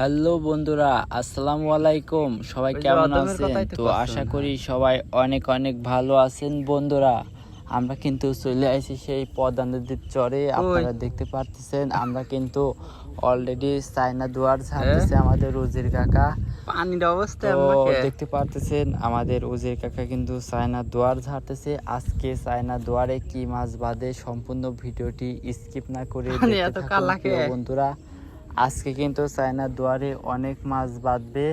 Hello বন্ধুরা আসসালামু আলাইকুম। সবাই কেমন আছেন? তো আশা করি সবাই অনেক অনেক ভালো আছেন বন্ধুরা। আমরা কিন্তু চলে আসি সেই পদ্মা নদীর চরে আপনারা দেখতে পারতেছেন। আমরা কিন্তু অলরেডি চায়না দুয়ার ছাড়তেছে আমাদের রোজির কাকা। পানির অবস্থা তো দেখতে পারতেছেন আমাদের উজির কাকা কিন্তু চায়না দুয়ার ঝাড়তেছে। আজকে চায়না দুয়ারে কি মাছ বাদে সম্পূর্ণ ভিডিওটি স্কিপ না করে? বন্ধুরা। আজকে কিন্তু চায়না দুয়ারে অনেক মাছ বাঁধবে।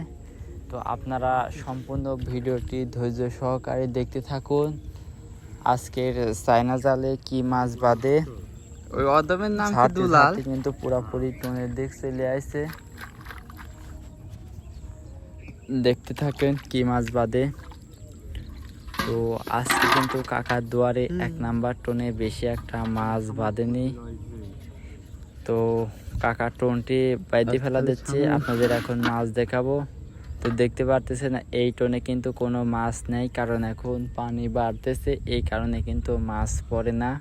তো আপনারা সম্পূর্ণ ভিডিওটি ধৈর্য সহকারে দেখতে থাকুন। আজকের চায়না জালে কি মাছ বাঁধে? ওই অদমের নাম দুলাল? কিন্তু পুরাপুরি টনের দিক চলে আসছে দেখতে থাকেন কি মাছ বাদে তো আজকে কিন্তু কাকার দুয়ারে এক নাম্বার টোনে বেশি একটা মাছ বাঁধেনি। তো কাকার টোনটি বাইতে ফেলা দিচ্ছে। আপনাদের এখন মাছ দেখাবো। তো দেখতে পারতেছেন এই টোনে কিন্তু কোনো মাছ নেই কারণ এখন পানি বাড়তেছে। এই কারণে কিন্তু মাছ পড়ে না।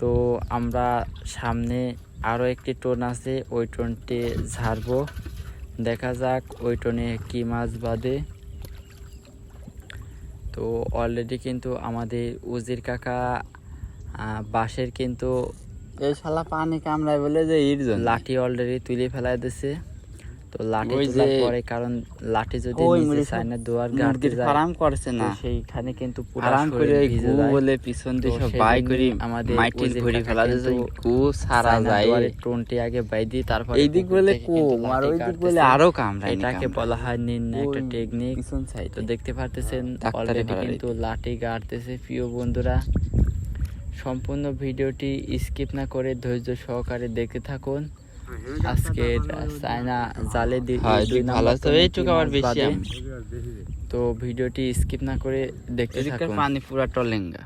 তো আমরা সামনে আরও একটি টোন আছে ওই টোনটি ঝাড়বো। দেখা যাক ওই টোনে কি মাছ বাঁধে। তো অলরেডি কিন্তু আমাদের উজির কাকা বাঁশের কিন্তু এই শালা পানি কামড়ায় বলে যে জন্য। লাঠি অলরেডি তুলে ফেলাই দিছে। তো লাঠি তোলার পরে কারণ লাঠি যদি নিচে সাইনে দুয়ার গাড়তে যায় ফার্ম করছে না। সেইখানে কিন্তু পুরো আরাম করে গু বলে পিছন দিয়ে সব বাই করি আমাদের ঘুরি ফেলা গু সারা যায়। টোনটি আগে বাইদি তারপর এই দিক বলে কম আর ওই দিক বলে আরও কামড়ায় এটাকে বলা হয় নির্ণয় একটা টেকনিক তো দেখতে পারতেছেন অলরেডি কিন্তু লাঠি গাড়তেছে প্রিয় বন্ধুরা। সম্পূর্ণ ভিডিওটি স্কিপ না করে ধৈর্য সহকারে দেখতে থাকুন। আজকে চায়না জালে হ্যাঁ বেশি তো ভিডিওটি স্কিপ না করে দেখতে থাকুন। পানি পুরা টলেঙ্গা।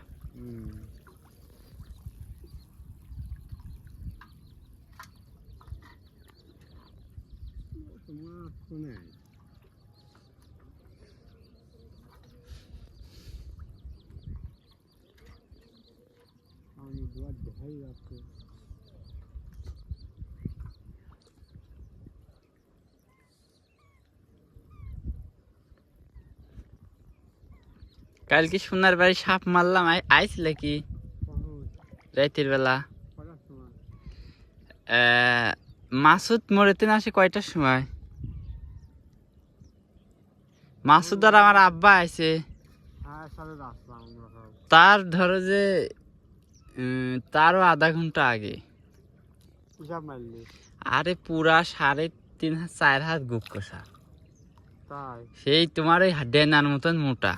কালকে সোনার বাড়ি সাপ মারলাম আই- আইছিলে কি রাইতের বেলা। মাসুদ মরেতে না আসে কয়টার সময়? মাসুদ আর আমার আব্বা আছে তার ধরো যে তারও আধা ঘণ্টা আগে। আরে পুরা সাড়ে তিন হাত চার হাত গুপ কষা। সেই তোমার ওই ডেনার মতন মোটা।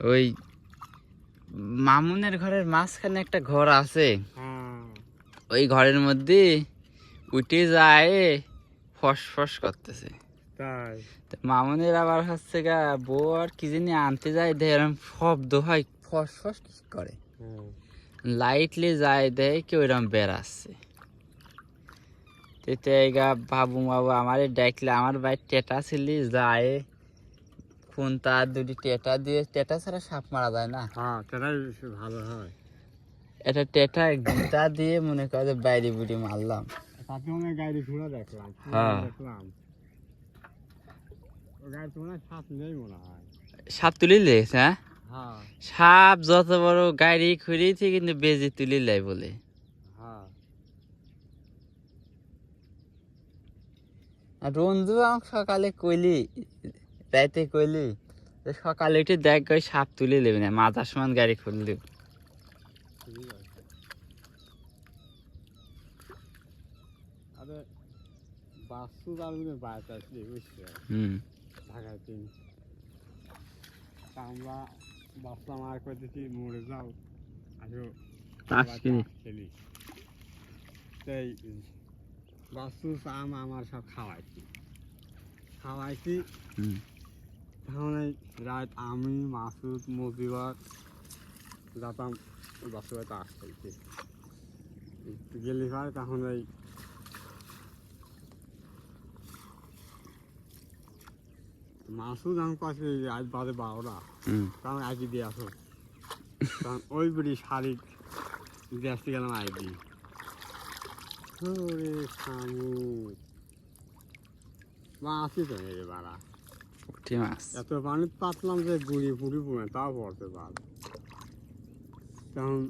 ওই মামুনের ঘরের মাঝখানে একটা ঘর আছে। ওই ঘরের মধ্যে উঠে যায় ফস ফস করতেছে। তো মামুনের আবার হচ্ছে গা বউ আর কি জানি আনতে যায় দেয় এরকম শব্দ হয় ফস ফস কি করে। লাইটলি যায় দেয় কেউ এরকম বেড়াচ্ছে। তেতে গা বাবু বাবু আমার ডাকলে আমার ভাই টেটা ছিলি যায়। ফোন তার দুটি টেটা দিয়ে টেটা ছাড়া সাপ মারা যায় না। হ্যাঁ ভালো হয়। এটা টেটা গিটা দিয়ে মনে করে বাইরে বুড়ি মারলাম। গাড়ি ঘোড়া দেখলাম। হ্যাঁ। দেখলাম। সাপ তুলি হ্যাঁ। হ্যাঁ? সাপ যত বড় গাড়ি খুঁড়িয়েছে কিন্তু বেজি তুলি লাই বলে। হ্যাঁ। রঞ্জু আমাকে সকালে কইলি রাইতে কইলি সকালে উঠে দেখ ওই সাপ তুলে নেবে না মাথার সমান গাড়ি খুললি হুম। তিন তা আমরা বাসলাম আর করতেছি মরে যাও। আসো তাস কিনি। খেলি। সেই বাসু আম আমার সব খাওয়াইছি। খাওয়াইছি। এই রাত আমি মাসুদ মজিবার যেতাম বাসু বাড়িতে আসতে গেলি ভাই তখন এই মাসুদ আমি কাছে আজ বাদে বারোটা। হুম। তখন আইডি দিয়ে আসো। তখন ওই বুড়ি শাড়ি দিয়ে আসতে গেলাম ওরে মাছই তো নেই বাড়া। মাছ। এত পানি পাতলাম যে গুড়ি ফুড়ি পুড়ে তাও পড়তে পার তখন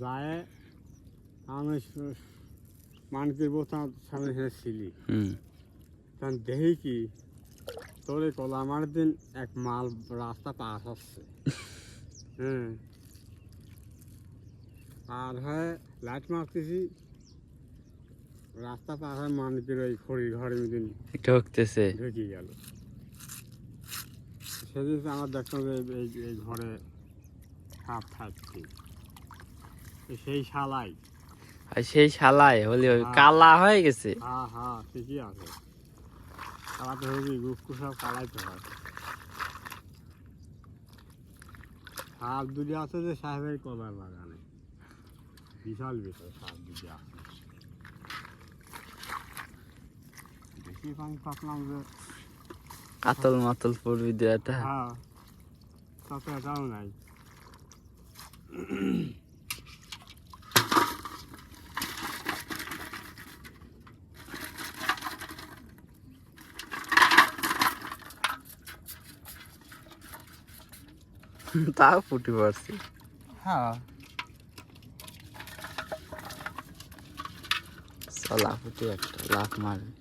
যায় আমি মানকির বোতাম সামনে ছিলি। তখন দেখি কি তোর কলা আমার দিন এক মাল রাস্তা পাস হচ্ছে। হ্যাঁ। আর হয় লাইট মারতেছি। রাস্তা পার হয় মানকির ওই খড়ি ঘরের দিন ঢুকতেছে। ঢুকে গেল। সেদিন আমার দেখলাম যে এই- ঘরে সাপ থাকছে। সেই শালাই। আর সেই শালায় হলে হ্যাঁ। কালা হয়ে গেছে। হ্যাঁ হ্যাঁ ঠিকই আছে। কালাতে হবে গুপকু সব কালাইতে হয়। সাপ দুটি আছে যে সাহেবের কলার বাগানে। বিশাল বিশাল সাপ দুটি আছে। বেশি পানি পাতলাম যে কাতল মাতল পড়বি দু একটা হ্যাঁ তাতে এটাও নাই। তাও ফুটি পারছি হ্যাঁ। চলা ফুটি একটা লাফ মারবে